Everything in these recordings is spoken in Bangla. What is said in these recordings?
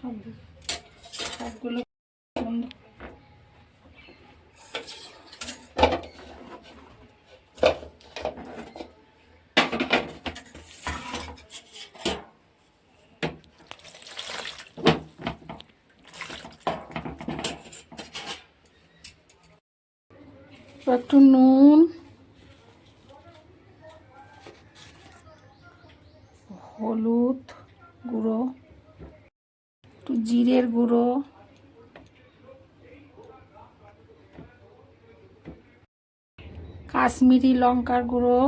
সব সবগুলো একটু নুন। হলুদ। জিরের গুঁড়ো। কাশ্মীরি লঙ্কার গুঁড়ো।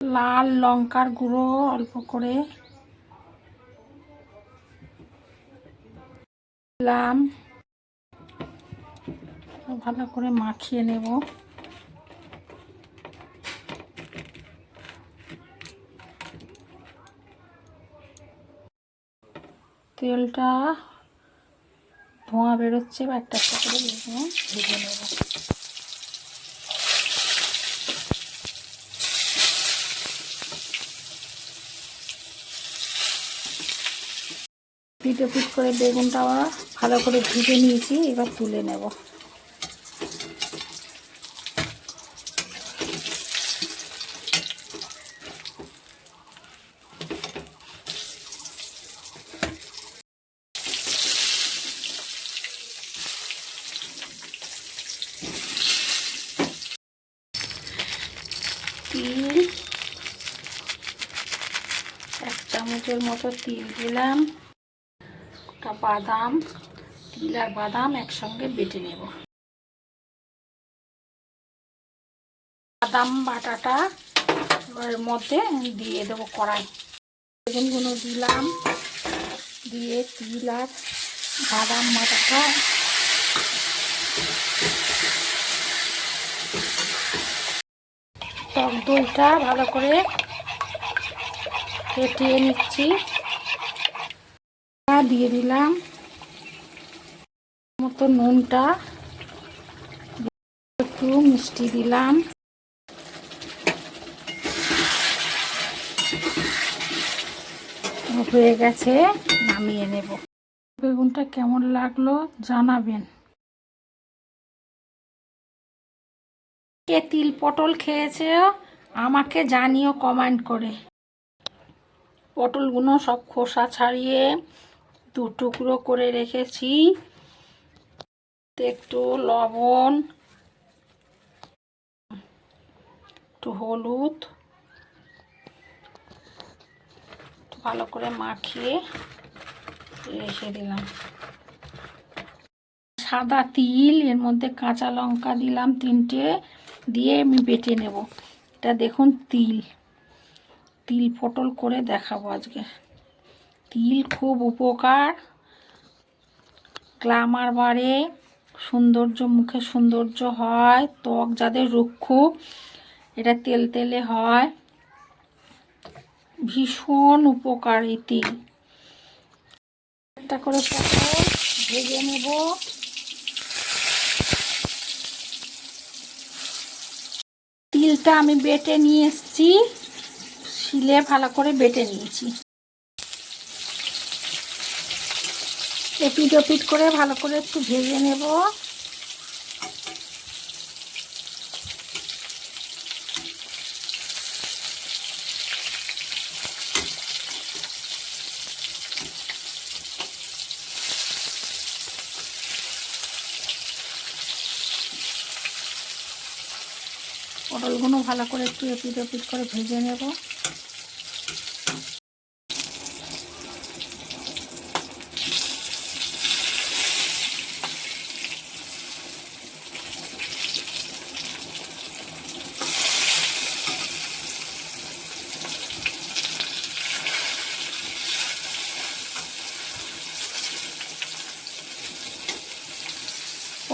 লাল লঙ্কার গুঁড়ো অল্প করে। দিলাম। ভালো করে মাখিয়ে নেব। তেলটা ধোঁয়া বেরোচ্ছে বা একটা একটা করে ভেজে নেব। পিঠে পিঠ করে বেগুনটা ভালো করে ভেজে নিয়েছি, এবার তুলে নেব তিল এক চামচের মতো তিল দিলাম, একটা বাদাম, তিল আর বাদাম একসঙ্গে বেটে নেব। বাদাম বাটাটা মধ্যে দিয়ে দেবো কড়াই। বেগুনগুলো দিলাম, দিয়ে তিল আর বাদাম বাটাটা টক দইটা ভালো করে ফেটিয়ে নিচ্ছি। দিয়ে দিলাম। মতো নুনটা একটু মিষ্টি দিলাম। হয়ে গেছে, নামিয়ে নেব। বেগুনটা কেমন লাগল জানাবেন। কে তিল পটল খেয়েছে, আমাকে জানিও কমেন্ট করে। পটলগুলো সব খোসা ছাড়িয়ে দু টুকরো করে রেখেছি। একটু লবণ, একটু হলুদ ভালো করে মাখিয়ে রেখে দিলাম। সাদা তিল, এর মধ্যে কাঁচা লঙ্কা দিলাম তিনটে, দিয়ে আমি বেটে নেব। এটা দেখুন তিল। তিল পটল করে দেখাবো আজকে। তিল খুব উপকার। গ্লামার বাড়ে সৌন্দর্য, মুখে সৌন্দর্য হয়, ত্বক যাদের রুক্ষ, এটা তেল তেলে হয়। ভীষণ উপকার এই তিল। একটা করে পটল ভেজে নেব। তিলটা আমি বেটে নিয়ে এসছি। শিলে ভালো করে বেটে নিয়েছি। এপিট ওপিট করে ভালো করে একটু ভেজে নেব। পটলগুলো ভালো করে একটু এপিট ওপিট করে ভেজে নেব।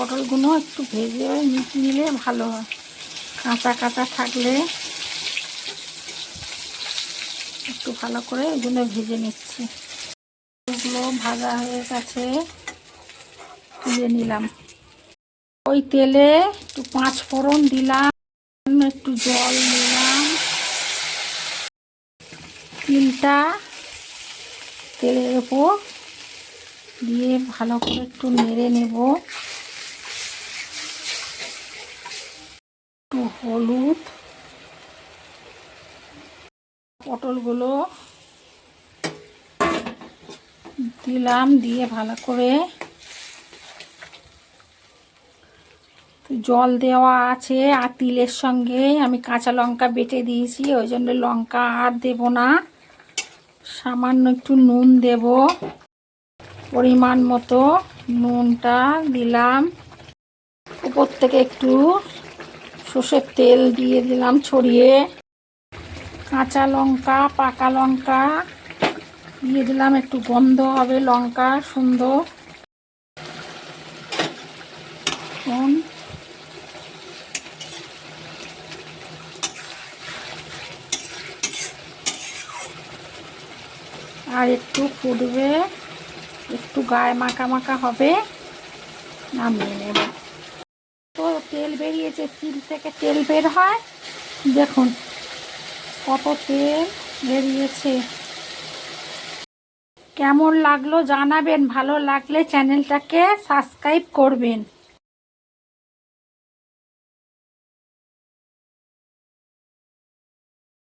পটলগুলো একটু ভেজে নিলে ভালো হয়। কাঁচা কাঁচা থাকলে একটু ভালো করে এগুলো ভেজে নিচ্ছি। এগুলো ভাজা হয়ে গেছে, তুলে নিলাম। ওই তেলে একটু পাঁচ ফোড়ন দিলাম, একটু জল দিলাম। তিলটা তেলের ওপর দিয়ে ভালো করে একটু নেড়ে নেব একটু হলুদ, পটলগুলো দিলাম, দিয়ে ভালো করে জল দেওয়া আছে আর তিলের সঙ্গে আমি কাঁচা লঙ্কা বেটে দিয়েছি, ওই জন্য লঙ্কা আর দেব না, সামান্য একটু নুন দেব, পরিমাণ মতো নুনটা দিলাম, উপর থেকে একটু সর্ষের তেল দিয়ে দিলাম ছড়িয়ে। কাঁচা লঙ্কা, পাকা লঙ্কা, দিয়ে দিলাম একটু গন্ধ হবে, লঙ্কা সুন্দর। আর একটু ফুটবে, একটু গায়ে মাখা মাখা হবে, নামিয়ে নেব। তেল বেরিয়েছে তিল থেকে তেল বের হয়। দেখুন কত তেল বেরিয়েছে। কেমন লাগল জানাবেন, ভালো লাগলে চ্যানেলটাকে সাবস্ক্রাইব করবেন।